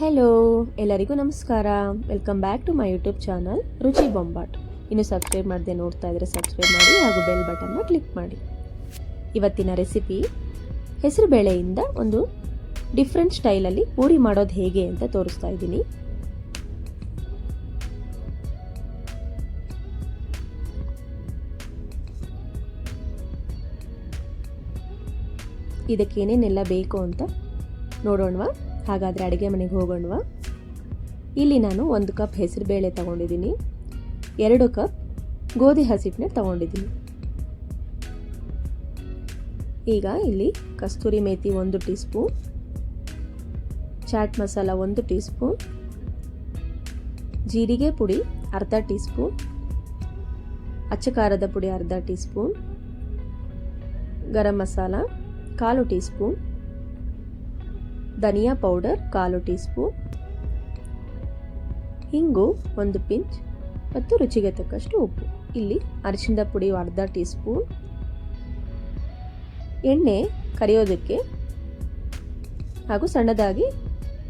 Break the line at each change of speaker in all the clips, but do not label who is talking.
Hello ಎಲ್ಲರಿಗೂ ನಮಸ್ಕಾರ. Welcome back to my YouTube channel Ruchi Bombat ಇನ್ನು ಸಬ್ಸ್ಕ್ರೈಬ್ ಮಾಡದೆ ನೋಡ್ತಾ ಇದ್ರೆ ಸಬ್ಸ್ಕ್ರೈಬ್ ಮಾಡಿ ಹಾಗೂ ಬೆಲ್ ಬಟನ್ನ ಕ್ಲಿಕ್ ಮಾಡಿ. ಇವತ್ತಿನ ರೆಸಿಪಿ ಹೆಸರು ಬೇಳೆಯಿಂದ ಒಂದು ಡಿಫ್ರೆಂಟ್ ಸ್ಟೈಲಲ್ಲಿ ಪೂರಿ ಮಾಡೋದು ಹೇಗೆ ಅಂತ ತೋರಿಸ್ತಾ ಇದ್ದೀನಿ. ಇದಕ್ಕೆ ಏನೇನೆಲ್ಲ ಬೇಕು ಅಂತ ನೋಡೋಣವಾ? ಹಾಗಾದರೆ ಅಡುಗೆ ಮನೆಗೆ ಹೋಗೋಣವಾ? ಇಲ್ಲಿ ನಾನು ಒಂದು ಕಪ್ ಹೆಸರುಬೇಳೆ ತಗೊಂಡಿದ್ದೀನಿ, ಎರಡು ಕಪ್ ಗೋಧಿ ಹಸಿಟ್ಟನ್ನ ತಗೊಂಡಿದ್ದೀನಿ. ಈಗ ಇಲ್ಲಿ ಕಸ್ತೂರಿ ಮೇಥಿ ಒಂದು ಟೀ ಸ್ಪೂನ್ ಚಾಟ್ ಮಸಾಲ ಒಂದು ಟೀ ಸ್ಪೂನ್ ಜೀರಿಗೆ ಪುಡಿ ಅರ್ಧ ಟೀ ಸ್ಪೂನ್ ಅಚ್ಚ ಖಾರದ ಪುಡಿ ಅರ್ಧ ಟೀ ಸ್ಪೂನ್ ಗರಂ ಮಸಾಲ ಕಾಲು ಟೀ ಸ್ಪೂನ್ ಧನಿಯಾ ಪೌಡರ್ ಕಾಲು ಟೀ ಸ್ಪೂನ್ ಹಿಂಗು ಒಂದು ಪಿಂಚ್ ಮತ್ತು ರುಚಿಗೆ ತಕ್ಕಷ್ಟು ಉಪ್ಪು. ಇಲ್ಲಿ ಅರಿಶಿಣದ ಪುಡಿ ಅರ್ಧ ಟೀ ಸ್ಪೂನ್ ಎಣ್ಣೆ ಕರಿಯೋದಕ್ಕೆ ಹಾಗೂ ಸಣ್ಣದಾಗಿ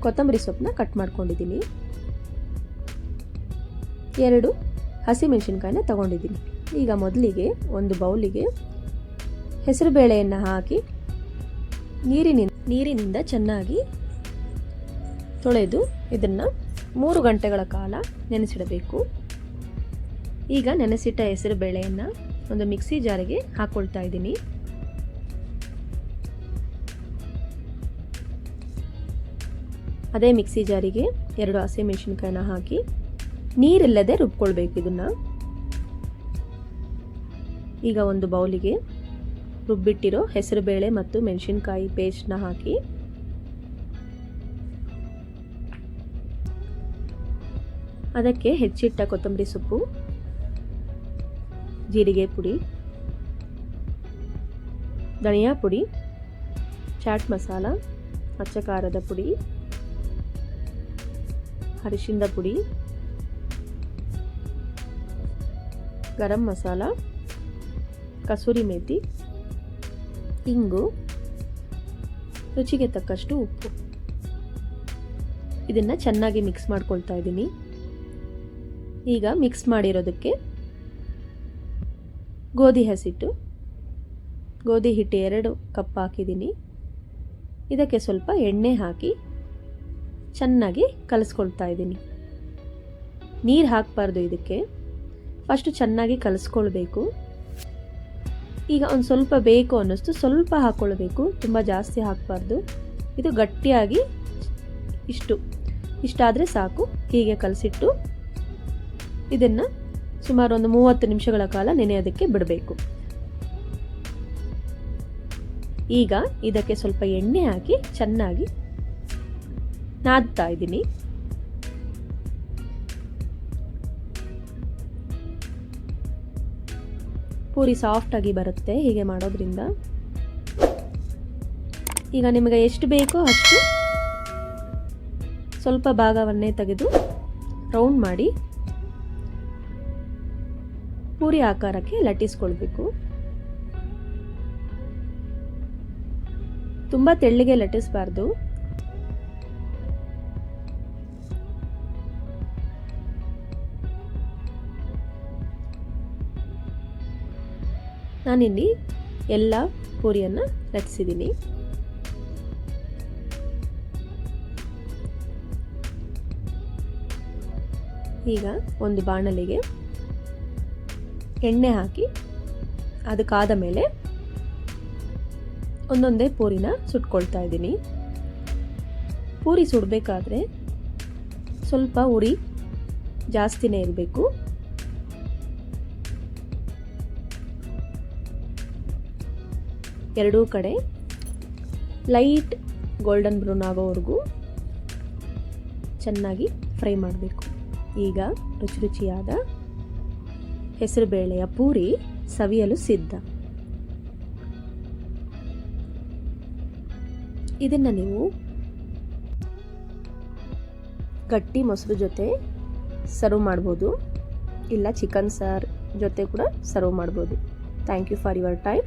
ಕೊತ್ತಂಬರಿ ಸೊಪ್ಪನ್ನ ಕಟ್ ಮಾಡ್ಕೊಂಡಿದ್ದೀನಿ. ಎರಡು ಹಸಿಮೆಣಸಿನ್ಕಾಯಿನ ತಗೊಂಡಿದ್ದೀನಿ. ಈಗ ಮೊದಲಿಗೆ ಒಂದು ಬೌಲಿಗೆ ಹೆಸರುಬೇಳೆಯನ್ನು ಹಾಕಿ ನೀರಿನಿಂದ ನೀರಿನಿಂದ ಚೆನ್ನಾಗಿ ತೊಳೆದು ಇದನ್ನು ಮೂರು ಗಂಟೆಗಳ ಕಾಲ ನೆನೆಸಿಡಬೇಕು. ಈಗ ನೆನೆಸಿಟ್ಟ ಹೆಸರು ಬೇಳೆಯನ್ನು ಒಂದು ಮಿಕ್ಸಿ ಜಾರಿಗೆ ಹಾಕ್ಕೊಳ್ತಾ ಇದ್ದೀನಿ. ಅದೇ ಮಿಕ್ಸಿ ಜಾರಿಗೆ ಎರಡು ಹಸಿಮೆಣಸಿನ್ಕಾಯಿನ ಹಾಕಿ ನೀರಿಲ್ಲದೆ ರುಬ್ಕೊಳ್ಬೇಕು ಇದನ್ನು. ಈಗ ಒಂದು ಬೌಲಿಗೆ ರುಬ್ಬಿಟ್ಟಿರೋ ಹೆಸರುಬೇಳೆ ಮತ್ತು ಮೆಣಸಿನ್ಕಾಯಿ ಪೇಸ್ಟ್ನ ಹಾಕಿ. ಅದಕ್ಕೆ ಹೆಚ್ಚಿಟ್ಟ ಕೊತ್ತಂಬರಿ ಸೊಪ್ಪು, ಜೀರಿಗೆ ಪುಡಿ, ಧನಿಯಾ ಪುಡಿ, ಚಾಟ್ ಮಸಾಲ ಅಚ್ಚ ಖಾರದ ಪುಡಿ ಅರಿಶಿಂದ ಪುಡಿ, ಗರಂ ಮಸಾಲ, ಕಸೂರಿ ಮೇಥಿ ಇಂಗು ರುಚಿಗೆ ತಕ್ಕಷ್ಟು ಉಪ್ಪು. ಇದನ್ನು ಚೆನ್ನಾಗಿ ಮಿಕ್ಸ್ ಮಾಡ್ಕೊಳ್ತಾ ಇದ್ದೀನಿ. ಈಗ ಮಿಕ್ಸ್ ಮಾಡಿರೋದಕ್ಕೆ ಗೋಧಿ ಹಸಿಟ್ಟು, ಗೋಧಿ ಹಿಟ್ಟು ಎರಡು ಕಪ್ ಹಾಕಿದ್ದೀನಿ. ಇದಕ್ಕೆ ಸ್ವಲ್ಪ ಎಣ್ಣೆ ಹಾಕಿ ಚೆನ್ನಾಗಿ ಕಲಸ್ಕೊಳ್ತಾ ಇದ್ದೀನಿ. ನೀರು ಹಾಕಬಾರ್ದು ಇದಕ್ಕೆ. ಫಸ್ಟು ಚೆನ್ನಾಗಿ ಕಲಿಸ್ಕೊಳ್ಬೇಕು. ಈಗ ಒಂದು ಸ್ವಲ್ಪ ಬೇಕು ಅನ್ನಿಸ್ತು. ಸ್ವಲ್ಪ ಹಾಕ್ಕೊಳ್ಬೇಕು. ತುಂಬ ಜಾಸ್ತಿ ಹಾಕಬಾರ್ದು. ಇದು ಗಟ್ಟಿಯಾಗಿ ಇಷ್ಟು. ಇಷ್ಟಾದರೆ ಸಾಕು. ಹೀಗೆ ಕಲಸಿಟ್ಟು ಇದನ್ನು ಸುಮಾರು ಒಂದು ಮೂವತ್ತು ನಿಮಿಷಗಳ ಕಾಲ ನೆನೆಯೋದಕ್ಕೆ ಬಿಡಬೇಕು. ಈಗ ಇದಕ್ಕೆ ಸ್ವಲ್ಪ ಎಣ್ಣೆ ಹಾಕಿ ಚೆನ್ನಾಗಿ ನಾದ್ತಾ ಇದ್ದೀನಿ. ಪೂರಿ ಸಾಫ್ಟಾಗಿ ಬರುತ್ತೆ ಹೀಗೆ ಮಾಡೋದ್ರಿಂದ. ಈಗ ನಿಮಗೆ ಎಷ್ಟು ಬೇಕೋ ಅಷ್ಟು ಸ್ವಲ್ಪ ಭಾಗವನ್ನೇ ತೆಗೆದು ರೌಂಡ್ ಮಾಡಿ ಪೂರಿ ಆಕಾರಕ್ಕೆ ಲಟ್ಟಿಸ್ಕೊಳ್ಬೇಕು. ತುಂಬ ತೆಳ್ಳಿಗೆ ಲಟ್ಟಿಸಬಾರ್ದು. ನಾನಿಲ್ಲಿ ಎಲ್ಲ ಪೂರಿಯನ್ನು ರಚಿಸಿದ್ದೀನಿ. ಈಗ ಒಂದು ಬಾಣಲಿಗೆ ಎಣ್ಣೆ ಹಾಕಿ ಅದಕ್ಕಾದ ಮೇಲೆ ಒಂದೊಂದೇ ಪೂರಿನ ಸುಟ್ಕೊಳ್ತಾ ಇದ್ದೀನಿ. ಪೂರಿ ಸುಡಬೇಕಾದ್ರೆ ಸ್ವಲ್ಪ ಉರಿ ಜಾಸ್ತಿನೇ ಇರಬೇಕು. ಎರಡೂ ಕಡೆ. ಲೈಟ್ ಗೋಲ್ಡನ್ ಬ್ರೌನ್ ಆಗೋವರೆಗೂ ಚೆನ್ನಾಗಿ ಫ್ರೈ ಮಾಡಬೇಕು. ಈಗ ರುಚಿ ರುಚಿಯಾದ ಹೆಸರುಬೇಳೆಯ ಪೂರಿ ಸವಿಯಲು ಸಿದ್ಧ. ಇದನ್ನು ನೀವು ಗಟ್ಟಿ ಮೊಸರು ಜೊತೆ ಸರ್ವ್ ಮಾಡ್ಬೋದು. ಇಲ್ಲ ಚಿಕನ್ ಸಾರ್ ಜೊತೆ ಕೂಡ ಸರ್ವ್ ಮಾಡ್ಬೋದು. Thank you for your time